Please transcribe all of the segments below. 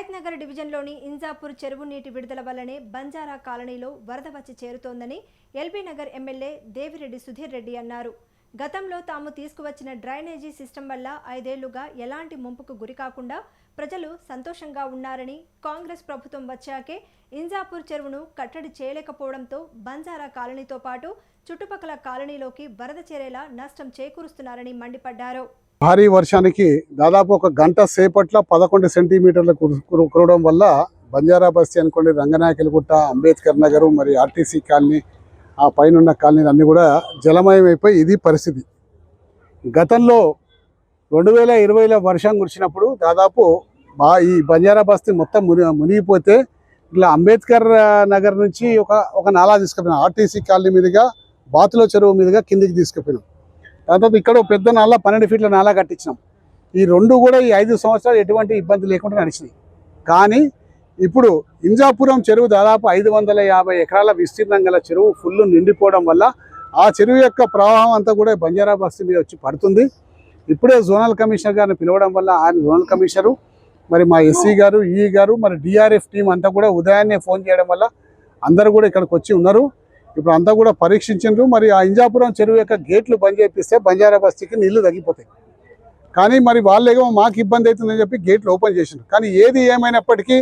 హయత్ నగర్ డివిజన్లోని ఇంజాపూర్ చెరువు నీటి విడుదల వల్లనే బంజారా కాలనీలో వరద వచ్చి చేరుతోందని ఎల్బీ నగర్ ఎమ్మెల్యే దేవిరెడ్డి సుధీర్ రెడ్డి అన్నారు. గతంలో తాము తీసుకువచ్చిన డ్రైనేజీ సిస్టమ్ వల్ల ఐదేళ్ళుగా ఎలాంటి ముంపుకు గురికాకుండా ప్రజలు సంతోషంగా ఉన్నారని కాంగ్రెస్ ప్రభుత్వం వచ్చాకే ఇంజాపూర్ చెరువును కట్టడి చేయలేకపోవడంతో బంజారా కాలనీతో పాటు చుట్టుపక్కల కాలనీలోకి వరద చేరేలా నష్టం చేకూరుస్తున్నారని మండిపడ్డారు. భారీ వర్షానికి దాదాపు ఒక గంట సేపట్లో పదకొండు సెంటీమీటర్లు కురవడం వల్ల బంజారా బస్తీ అనుకోండి రంగనాయకులగుట్ట అంబేద్కర్ నగరు మరి ఆర్టీసీ కాలనీ ఆ పైన ఉన్న కాలనీలు అన్నీ కూడా జలమయమైపోయి ఇది పరిస్థితి. గతంలో రెండు వేల ఇరవైలో వర్షం కురిసినప్పుడు దాదాపు బా ఈ బంజారా బస్తీ మొత్తం ముని మునిగిపోతే ఇట్లా అంబేద్కర్ నగర్ నుంచి ఒక ఒక నాలా తీసుకుపోయినాం ఆర్టీసీ కాలనీ మీదుగా బాతుల చెరువు మీదుగా కిందికి తీసుకుపోయినాం తర్వాత ఇక్కడ పెద్ద నాలా పన్నెండు ఫీట్ల నాలా కట్టించినాం. ఈ రెండు కూడా ఈ ఐదు సంవత్సరాలు ఎటువంటి ఇబ్బంది లేకుండా నడిచినాయి. కానీ ఇప్పుడు ఇంజాపురం చెరువు దాదాపు ఐదు వందల యాభై ఎకరాల విస్తీర్ణం గల చెరువు ఫుల్ నిండిపోవడం వల్ల ఆ చెరువు యొక్క ప్రవాహం అంతా కూడా బంజారా బస్తీ మీద వచ్చి పడుతుంది. ఇప్పుడే జోనల్ కమిషనర్ గారిని పిలవడం వల్ల ఆయన జోనల్ కమిషనరు మరి మా ఎస్సీ గారు ఈ గారు మరి డిఆర్ఎఫ్ టీం అంతా కూడా ఉదయాన్నే ఫోన్ చేయడం వల్ల అందరూ కూడా ఇక్కడికి వచ్చి ఉన్నారు. ఇప్పుడు అంతా కూడా పరీక్షించిండ్రు. మరి ఆ ఇంజాపురం చెరువు యొక్క గేట్లు బంద్ చేపిస్తే బంజారా బస్తీకి నీళ్ళు తగ్గిపోతాయి. కానీ మరి వాళ్ళేమో మాకు ఇబ్బంది అవుతుందని చెప్పి గేట్లు ఓపెన్ చేసిండ్రు. కానీ ఏది ఏమైనప్పటికీ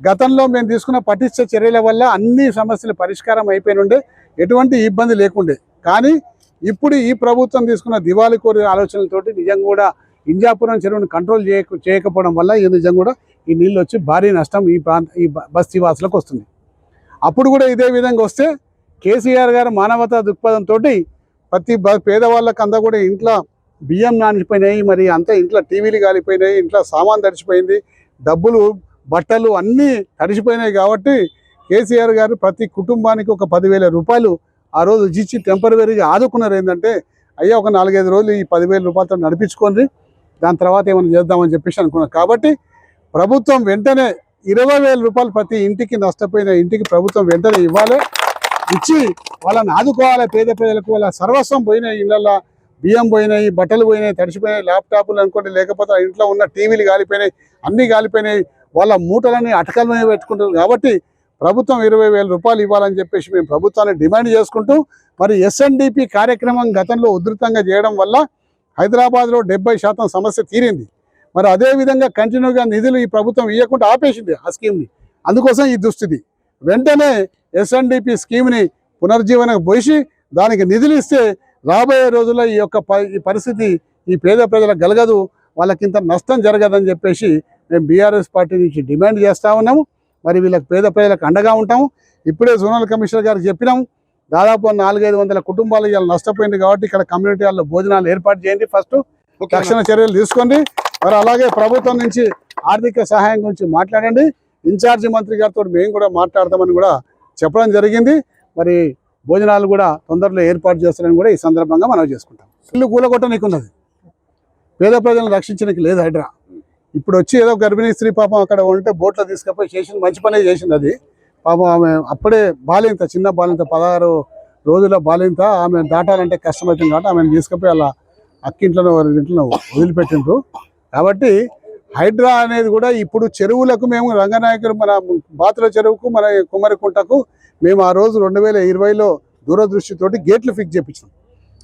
గతంలో మేము తీసుకున్న పటిష్ట చర్యల వల్ల అన్ని సమస్యలు పరిష్కారం అయిపోయినుండే. ఎటువంటి ఇబ్బంది లేకుండే. కానీ ఇప్పుడు ఈ ప్రభుత్వం తీసుకున్న దివాళీ కోరి ఆలోచనలతోటి నిజంగా కూడా ఇంజాపురం చెరువును కంట్రోల్ చేయక చేయకపోవడం వల్ల ఈ నిజంగా కూడా ఈ నీళ్ళు వచ్చి భారీ నష్టం ఈ ప్రాంత ఈ బస్తీవాసులకు బస్తీ వాసులకు వస్తుంది. అప్పుడు కూడా ఇదే విధంగా వస్తే కేసీఆర్ గారు మానవతా దృక్పథంతో ప్రతి పేదవాళ్ళకి అంతా కూడా ఇంట్లో బియ్యం నానిపోయినాయి మరి అంతా ఇంట్లో టీవీలు కాలిపోయినాయి ఇంట్లో సామాన్ తడిచిపోయింది డబ్బులు బట్టలు అన్నీ తడిచిపోయినాయి కాబట్టి కేసీఆర్ గారు ప్రతి కుటుంబానికి ఒక పదివేల రూపాయలు ఆ రోజు ఇచ్చి టెంపరీగా ఆదుకున్నారు. ఏంటంటే అయ్యా ఒక నాలుగైదు రోజులు ఈ పదివేల రూపాయలతో నడిపించుకోండి దాని తర్వాత ఏమైనా చేద్దామని చెప్పేసి అనుకున్నాను కాబట్టి ప్రభుత్వం వెంటనే ఇరవై వేల రూపాయలు ప్రతి ఇంటికి నష్టపోయిన ఇంటికి ప్రభుత్వం వెంటనే ఇవ్వాలి. ఇచ్చి వాళ్ళని ఆదుకోవాలి. పేద ప్రజలకు వాళ్ళ సర్వస్వం పోయినాయి ఇళ్ళల్లో బియ్యం పోయినాయి బట్టలు పోయినాయి తడిచిపోయినాయి ల్యాప్టాప్లు అనుకోండి లేకపోతే ఇంట్లో ఉన్న టీవీలు కాలిపోయినాయి అన్నీ కాలిపోయినాయి. వాళ్ళ మూటలన్నీ అటకల మీద పెట్టుకుంటారు కాబట్టి ప్రభుత్వం ఇరవై వేల రూపాయలు ఇవ్వాలని చెప్పేసి మేము ప్రభుత్వాన్ని డిమాండ్ చేసుకుంటూ మరి ఎస్ఎన్డిపి కార్యక్రమం గతంలో ఉధృతంగా చేయడం వల్ల హైదరాబాద్లో డెబ్బై శాతం సమస్య తీరింది. మరి అదే విధంగా కంటిన్యూగా నిధులు ఈ ప్రభుత్వం ఇవ్వకుండా ఆపేసింది ఆ స్కీమ్ని. అందుకోసం ఈ దుస్థితి. వెంటనే ఎస్ఎన్డిపి స్కీమ్ని పునర్జీవనం పోసి దానికి నిధులు ఇస్తే రాబోయే రోజుల్లో ఈ యొక్క ప- ఈ పరిస్థితి ఈ పేద ప్రజలకు గలగదు వాళ్ళకి ఇంత నష్టం జరగదని చెప్పేసి మేము బీఆర్ఎస్ పార్టీ నుంచి డిమాండ్ చేస్తూ ఉన్నాము. మరి వీళ్ళకి పేద ప్రజలకు అండగా ఉంటాము. ఇప్పుడే జోనల్ కమిషనర్ గారికి చెప్పినాము దాదాపు నాలుగైదు వందల కుటుంబాలు ఇవాళ నష్టపోయింది కాబట్టి ఇక్కడ కమ్యూనిటీ హాల్లో భోజనాలు ఏర్పాటు చేయండి ఫస్ట్. తక్షణ చర్యలు తీసుకోండి. మరి అలాగే ప్రభుత్వం నుంచి ఆర్థిక సహాయం గురించి మాట్లాడండి. ఇన్ఛార్జి మంత్రి గారితో మేము కూడా మాట్లాడతామని కూడా చెప్పడం జరిగింది. మరి భోజనాలు కూడా తొందరలో ఏర్పాటు చేస్తారని కూడా ఈ సందర్భంగా మనం చేసుకుంటాం. ఇల్లు కూలగొట్టనికి ఉన్నది పేద ప్రజలను రక్షించడానికి లేదు హైడ్రా. ఇప్పుడు వచ్చి ఏదో గర్భిణీ స్త్రీ పాపం అక్కడ ఉంటే బోట్లో తీసుకుపోయి చేసింది మంచి పనే చేసింది అది. పాపం ఆమె అప్పుడే బాలింత చిన్న బాలింత పదహారు రోజుల బాలింత ఆమె దాటాలంటే కష్టమవుతుంది కాబట్టి ఆమెను తీసుకుపోయి అలా అక్కింట్లోనో వారి ఇంట్లో వదిలిపెట్టిండ్రు. కాబట్టి హైడ్రా అనేది కూడా ఇప్పుడు చెరువులకు మేము రంగనాయకులు మన బాతుల చెరువుకు మన కుమరికుంటకు మేము ఆ రోజు రెండు వేల ఇరవైలో దూరదృష్టితోటి గేట్లు ఫిక్స్ చేయించాం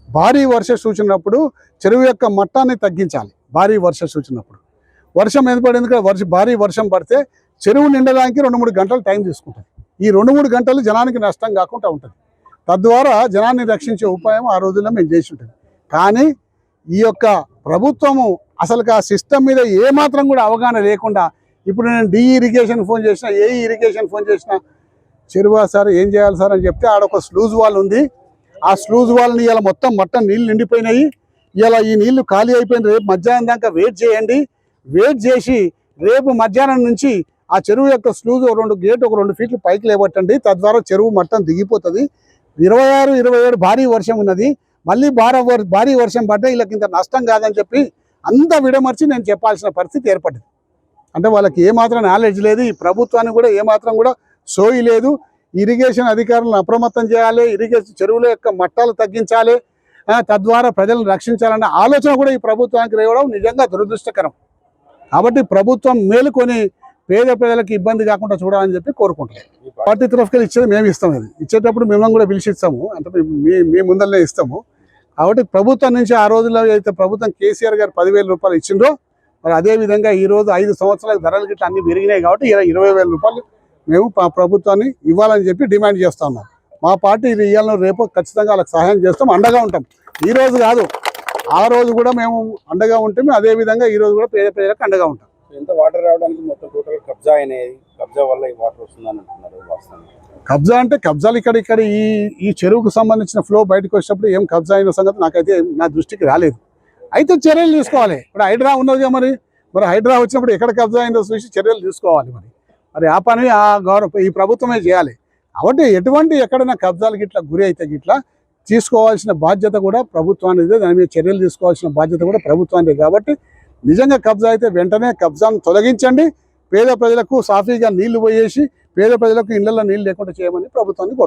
భారీ వర్ష సూచనప్పుడు చెరువు యొక్క మట్టాన్ని తగ్గించాలి. భారీ వర్ష సూచనప్పుడు. వర్షం ఎంత పడింది వర్ష భారీ వర్షం పడితే చెరువు నిండడానికి రెండు మూడు గంటలు టైం తీసుకుంటుంది. ఈ రెండు మూడు గంటలు జనానికి నష్టం కాకుండా ఉంటుంది. తద్వారా జనాన్ని రక్షించే ఉపాయం ఆ రోజుల్లో మేము చేసి ఉంటుంది. కానీ ఈ యొక్క ప్రభుత్వము అసలు ఆ సిస్టమ్ మీద ఏమాత్రం కూడా అవగాహన లేకుండా ఇప్పుడు నేను డి ఇరిగేషన్ ఫోన్ చేసినా ఏ ఇరిగేషన్ ఫోన్ చేసినా చెరువా సార్ ఏం చేయాలి సార్? అని చెప్తే ఆడ ఒక స్లూజ్ వాల్ ఉంది. ఆ స్లూజ్ వాల్ని ఇలా మొత్తం మొత్తం నీళ్ళు నిండిపోయినాయి. ఇలా ఈ నీళ్ళు ఖాళీ అయిపోయింది. రేపు మధ్యాహ్నం దాకా వెయిట్ చేయండి. వెయిట్ చేసి రేపు మధ్యాహ్నం నుంచి ఆ చెరువు యొక్క స్లూజ్ ఒక రెండు గేట్ ఒక రెండు ఫీట్లు పైకి లేబట్టండి తద్వారా చెరువు మట్టం దిగిపోతుంది. ఇరవై ఆరు ఇరవై ఏడు భారీ వర్షం ఉన్నది. మళ్ళీ భారీ భారీ వర్షం పడ్డా వీళ్ళకి ఇంత నష్టం కాదని చెప్పి అంతా విడమర్చి నేను చెప్పాల్సిన పరిస్థితి ఏర్పడింది. అంటే వాళ్ళకి ఏమాత్రం నాలెడ్జ్ లేదు ఈ ప్రభుత్వానికి కూడా ఏమాత్రం కూడా సోయి లేదు. ఇరిగేషన్ అధికారులను అప్రమత్తం చేయాలి ఇరిగేషన్ చెరువుల యొక్క మట్టాలు తగ్గించాలి తద్వారా ప్రజలను రక్షించాలన్న ఆలోచన కూడా ఈ ప్రభుత్వానికి రావడం నిజంగా దురదృష్టకరం. కాబట్టి ప్రభుత్వం మేలుకొని పేద ప్రజలకు ఇబ్బంది కాకుండా చూడాలని చెప్పి కోరుకుంటున్నాం. పార్టీ తరఫుకి ఇచ్చేది మేము ఇస్తాం అది ఇచ్చేటప్పుడు మిమ్మల్ని కూడా పిలిచి ఇస్తాము. అంటే మీ మీ ముందరనే ఇస్తాము. కాబట్టి ప్రభుత్వం నుంచి ఆ రోజుల్లో అయితే ప్రభుత్వం కేసీఆర్ గారు పదివేల రూపాయలు ఇచ్చిండ్రో మరి అదే విధంగా ఐదు సంవత్సరాలకు ధరలు గిట్ల అన్ని పెరిగినాయి కాబట్టి ఇరవై వేల రూపాయలు మేము ప్రభుత్వాన్ని ఇవ్వాలని చెప్పి డిమాండ్ చేస్తా ఉన్నాం. మా పార్టీ ఇది ఇవ్వాలని రేపు ఖచ్చితంగా వాళ్ళకి సహాయం చేస్తాం అండగా ఉంటాం. ఈ రోజు కాదు ఆ రోజు కూడా మేము అండగా ఉంటాం అదే విధంగా ఈ రోజు కూడా పేద ప్రజలకు అండగా ఉంటాం. ఎంత వాటర్ రావడానికి మొత్తం టోటల్ కబ్జా అయినాయి. కబ్జా వల్ల ఈ వాటర్ వస్తుందని అంటున్నారు వాస్తవంగా. కబ్జా అంటే కబ్జాలు ఇక్కడ ఇక్కడ ఈ ఈ చెరువుకు సంబంధించిన ఫ్లో బయటకు వచ్చేటప్పుడు ఏం కబ్జా అయిన సంగతి నాకైతే నా దృష్టికి రాలేదు. అయితే చర్యలు తీసుకోవాలి. ఇప్పుడు హైడ్రా ఉన్నదిగా మరి? మరి హైడ్రా వచ్చినప్పుడు ఎక్కడ కబ్జా అయిందో చూసి చర్యలు తీసుకోవాలి మరి. మరి ఆ పని ఆ గౌరవ ఈ ప్రభుత్వమే చేయాలి. కాబట్టి ఎటువంటి ఎక్కడైనా కబ్జాలు గిట్ల గురి అయితే గిట్లా తీసుకోవాల్సిన బాధ్యత కూడా ప్రభుత్వానిదే. దాని మీద చర్యలు తీసుకోవాల్సిన బాధ్యత కూడా ప్రభుత్వానిదే. కాబట్టి నిజంగా కబ్జా అయితే వెంటనే కబ్జాను తొలగించండి. పేద ప్రజలకు సాఫీగా నీళ్ళు పోయేసి పేద ప్రజలకు ఇళ్ళలో నీళ్ళు లేకుండా చేయమని ప్రభుత్వాన్ని కోరుతున్నాను